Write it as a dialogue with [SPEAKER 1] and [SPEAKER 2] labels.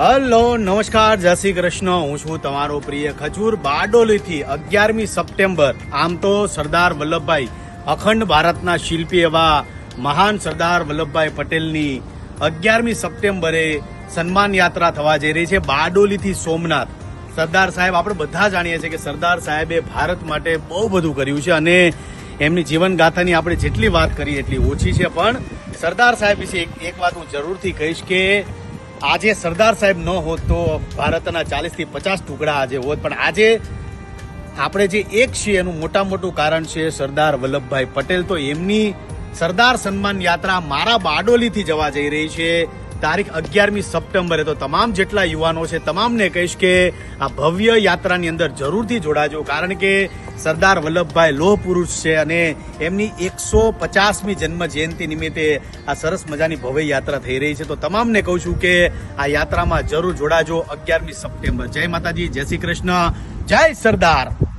[SPEAKER 1] Hello, નમસ્કાર, જય શ્રી કૃષ્ણ. હું છું તમારો પ્રિય ખજૂર બારડોલીથી અગિયારમી સપ્ટેમ્બર. આમ તો સરદાર વલ્લભભાઈ અખંડ ભારતના શિલ્પી એવા મહાન સરદાર વલ્લભભાઈ પટેલની અગિયારમી સપ્ટેમ્બરે સન્માન યાત્રા થવા જઈ રહી છે બારડોલીથી સોમનાથ. સરદાર સાહેબ, આપણે બધા જાણીએ છીએ કે સરદાર સાહેબે ભારત માટે બહુ બધું કર્યું છે અને એમની જીવન ગાથાની આપણે જેટલી વાત કરીએ એટલી ઓછી છે. પણ સરદાર સાહેબ વિશે એક વાત હું જરૂરથી કહીશ કે આજે સરદાર સાહેબ ન હોત તો ભારતના ચાલીસથી પચાસ ટુકડા આજે હોત. પણ આજે આપણે જે એક છીએ એનું મોટા મોટું કારણ છે સરદાર વલ્લભભાઈ પટેલ. તો એમની સરદાર સન્માન યાત્રા મારા બારડોલીથી જવા જઈ રહી છે. તારીખ અગિયારમી સપ્ટેમ્બરે. તો તમામ જેટલા યુવાનો છે, તમામને કહીશ કે આ ભવ્ય યાત્રાની અંદર જરૂરથી જોડાજો, કારણ કે સરદાર વલ્લભભાઈ લોહ પુરુષ છે અને એમની એકસો પચાસમી જન્મ જયંતિ નિમિત્તે આ સરસ મજાની ભવ્ય યાત્રા થઈ રહી છે. તો તમામને કહું છું કે આ યાત્રામાં જરૂર જોડાજો અગિયારમી સપ્ટેમ્બર. જય માતાજી, જય શ્રી કૃષ્ણ. જય સરદાર.